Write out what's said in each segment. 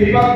दीपक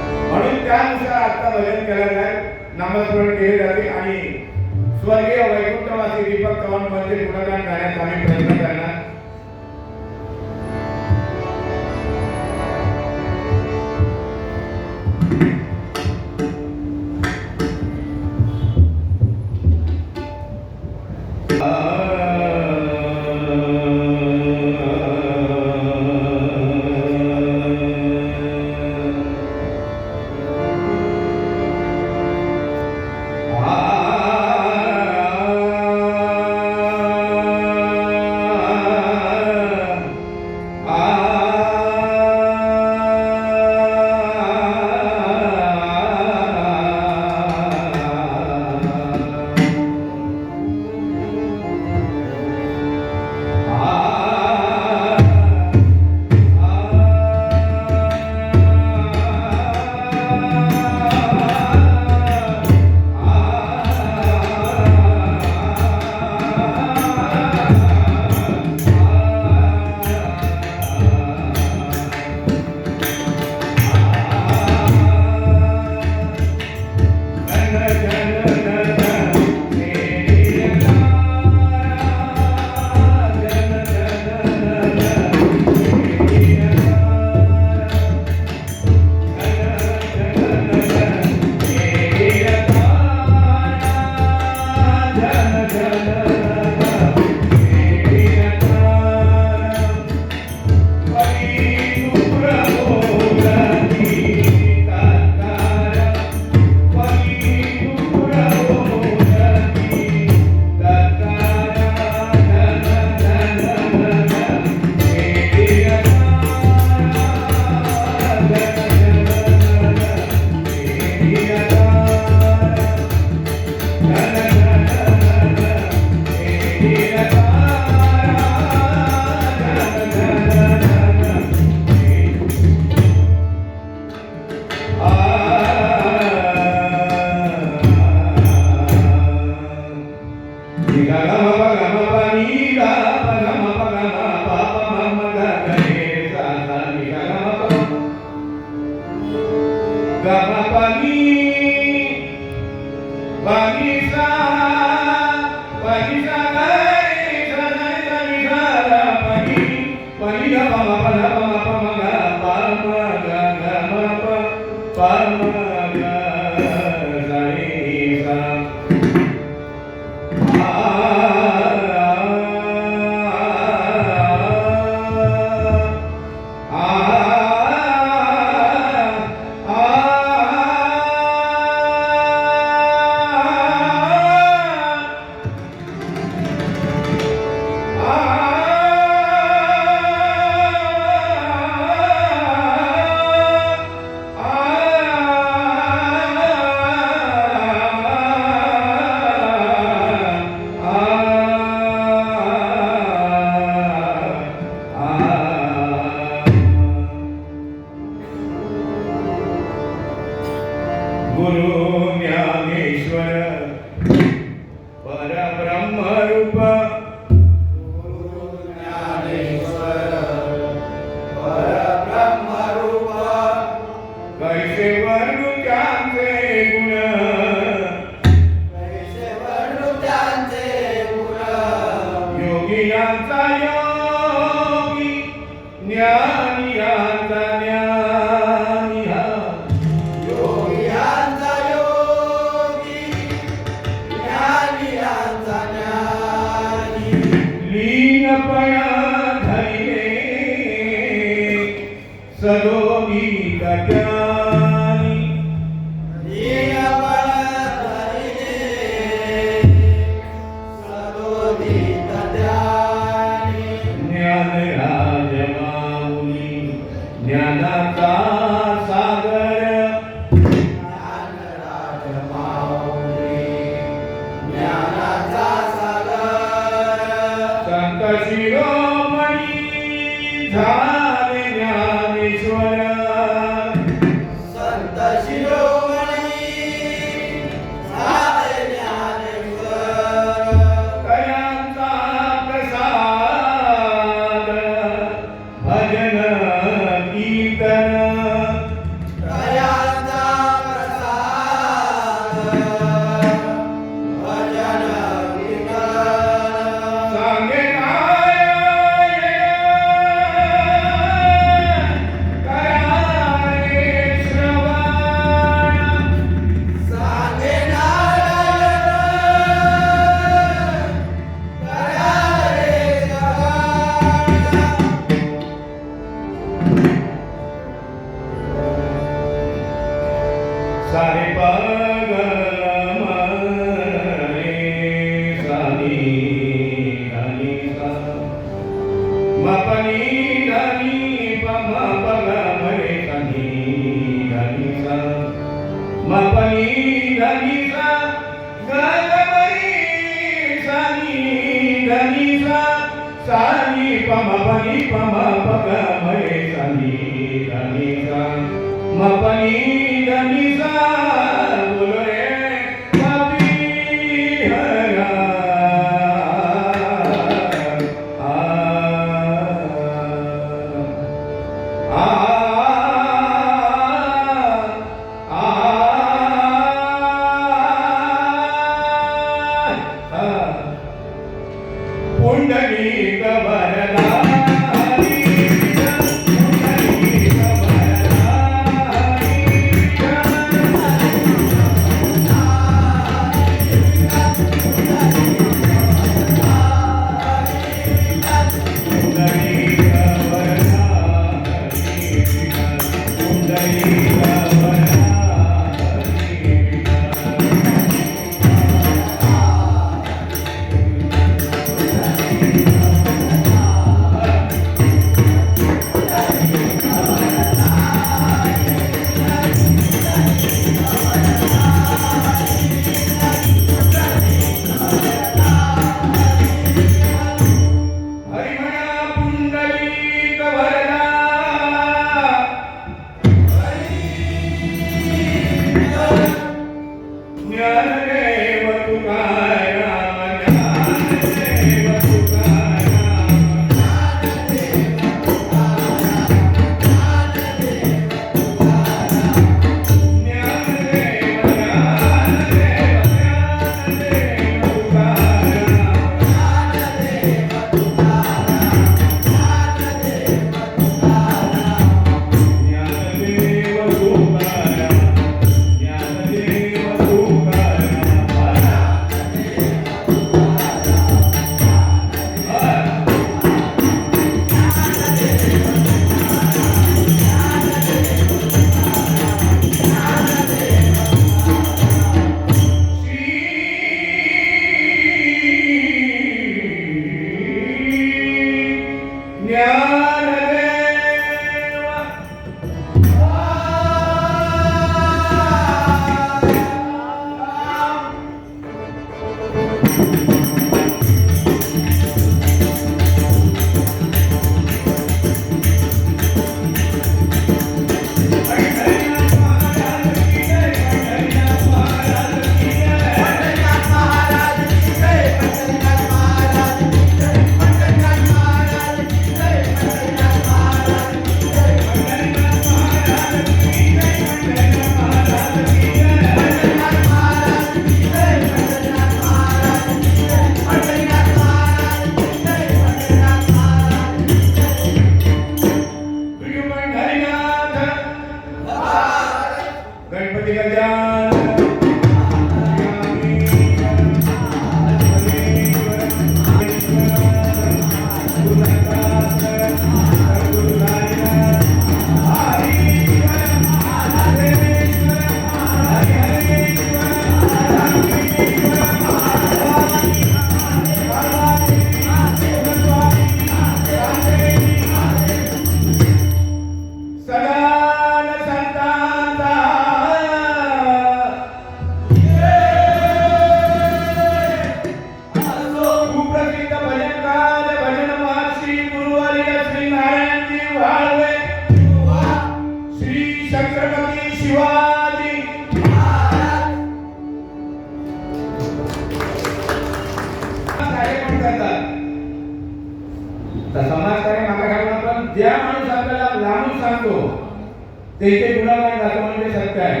त्यांचे गुणगान गातो दाखवण्याचे सत्य आहे.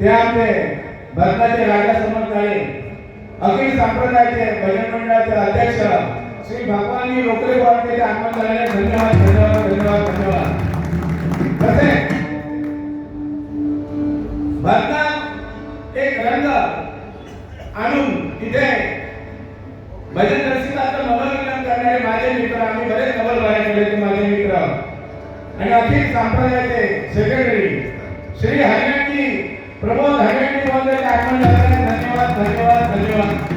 ते आमचे भरताचे राजा समजणारे अखिल संप्रदायाचे भजन मंडळाचे अध्यक्ष श्री भगवानी रोकडे वाटते आगमन झाल्याने धन्यवाद धन्यवाद धन्यवाद धन्यवाद. तसेच भरतात एक रंग आणून इथे भजन रसिकाचं मनोरंजन करणारे माझे मित्र आम्ही बरेच नवल बाहेर केले माझे मित्र. आणि अखिल संप्रदायाचे सेक्रेटरी श्री हरियांची प्रमोद हरियांची बोलले धन्यवाद धन्यवाद धन्यवाद.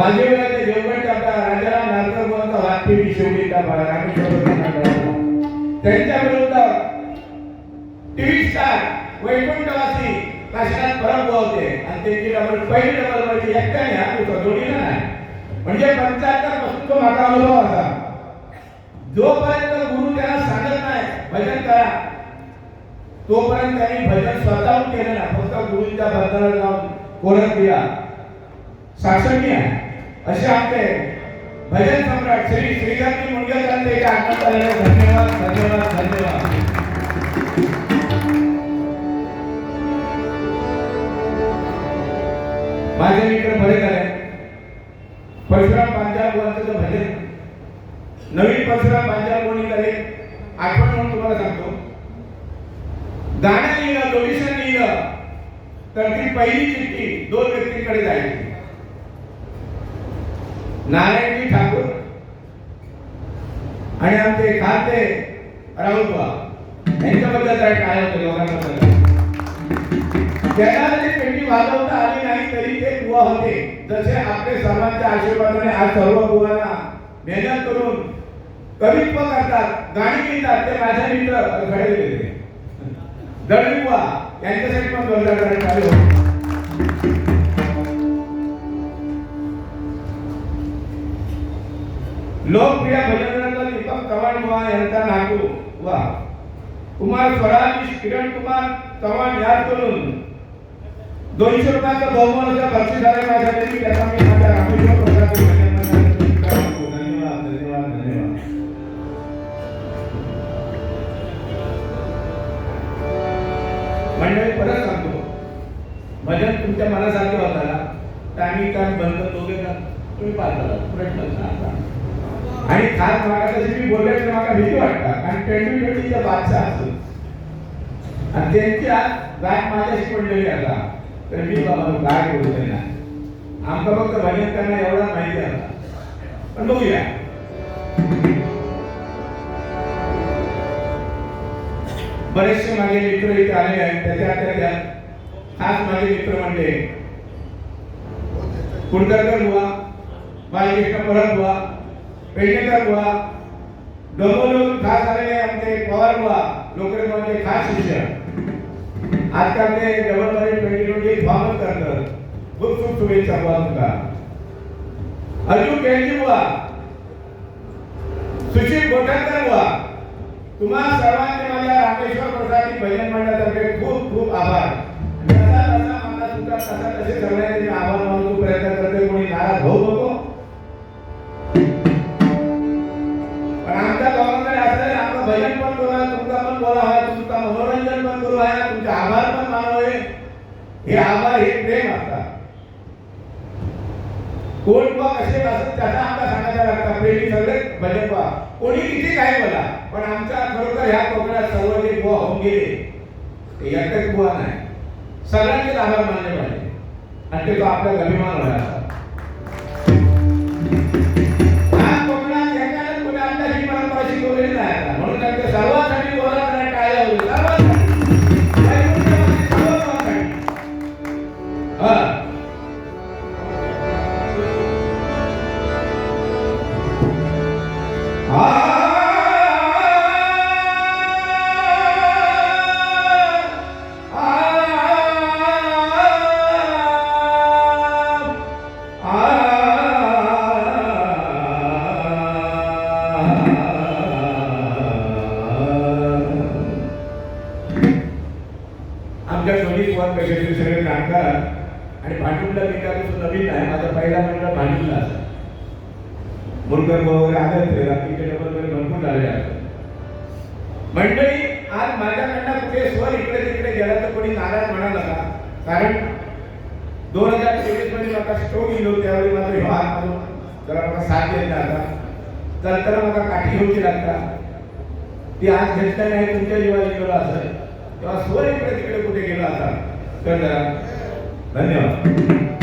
वाजविण्याचे जेवण करता राजाराम नारकर गोवांचा वाटते विशेवडीचा रामेश्वर त्यांच्या विरुद्ध टीव्ही स्टार वैकुंठवासी काशीनाथ परब होते आणि त्यांची डबल पहिली डबल म्हणजे एकट्याने हा तुझा जोडीला नाही. म्हणजे पंचाहत्तरपासून तो माझा अनुभव असा जोपर्यंत गुरु त्याला सांगत नाही भजन करा. तोपर्यंत त्यांनी भजन स्वतःहून केलं ना फक्त गुरुंच्या बंधाला जाऊन कोरत दिला साक्षरणी आहे. असे आमचे भजन सम्राट श्री श्रीकांत मुंडकरांचे आगमन आलेले धन्यवाद धन्यवाद धन्यवाद. माझे मित्र बरेच आले परशुराम पांचाळ बुवांचं भजन नवीन परशुराम पांचाळ कोणी करे आठवण म्हणून तुम्हाला सांगतो. गाणं लिहिलं डोनेशन लिहिलं तर ती पहिली चिठ्ठी दोन व्यक्तींकडे जायची. नारायणजी ठाकूर आणि आमचे खाते राहुल बा यांच्याबद्दल काय काय होतं लोकांना त्यांना जरी पेटी वाजवता आली नाही तरी ते बुवा होते. जसे आपले सर्वांच्या आशीर्वादाने आज सर्व बुवांना मेहनत करून कवित्व करतात गाणी लिहितात ते माझ्या मित्र घडे गेले. दळवी बुवा यांच्यासाठी पण जोरदार करायला लोकप्रिय भजनरत्न दीपक चव्हाण बुवा यांचा नागू वा. कुमार स्वराज किरण कुमार चव्हाण याद करून दोनशे रुपयाचं बहुमानाचं बक्षीस आलं माझ्यासाठी. त्याचा मी माझ्या रामेश्वर प्रसाद धन्यवाद धन्यवाद धन्यवाद मंडळी परत सांगतो. भजन तुमच्या मनासारखे होताना. तर आम्ही काय बंद दोघे का तुम्ही पाहता प्रश्न सांगा आणि खास मागा तशी मी बोलले तर मला भीती वाटतं कारण ट्वेंटी ट्वेंटीचा बादशाह असतो आणि त्यांच्या आज माझ्याशी पडलेली आता. तर मी बाबा गाठ बोलतोय ना आमचा फक्त भजन करणं एवढा माहिती आता पण बघूया. बरेचसे माझे मित्र इथे आले आहेत. त्याच्या त्याच्या खास माझे मित्र म्हणले कुलकर्कर बुवा बालकृष्ण परत बुवा पेडणेकर बुवा डोंबोलून खास आलेले आमचे पवार बुवा लोकरे म्हणजे बुवाचे खास शिष्य आजकाल ते डबलमध्ये ट्वेंटी ट्वेंटी फॉर्मच करतात. खूप खूप शुभेच्छा बुवा तुमका. अजून केळजी बुवा सुशील गोठणकर बुवा तुम्हा सर्वांचे माझ्या रामेश्वर प्रसादी भजन मंडळातर्फे खूप खूप आभार. जसा जसा मला सुद्धा तसा तसे सगळ्यांचे आभार मानतो प्रयत्न करते कोणी नाराज होऊ नको. तुमचा आहे तुमचा मनोरंजन पण करू आहे तुमचे आभार पण मानावे हे आभार हे प्रेम असतात कोण बा कसे असत त्याचा आमचा सांगायचा लागतात प्रेमी सगळे भजन बा कोणी किती काय बोला पण आमचा खरोखर ह्या कोकणात सर्व जे बुवा होऊन गेले ते एकच बुवा नाही. सगळ्यांचे आभार मानले पाहिजे. आणि ते तो आपला अभिमान व्हायला तर म्हाका मला काठी घेऊची लागता. ती आज घेतल्या नाही तुमच्या जीवाला गेलो असेल तेव्हा स्वर इकडे तिकडे कुठे गेला असा तर धन्यवाद.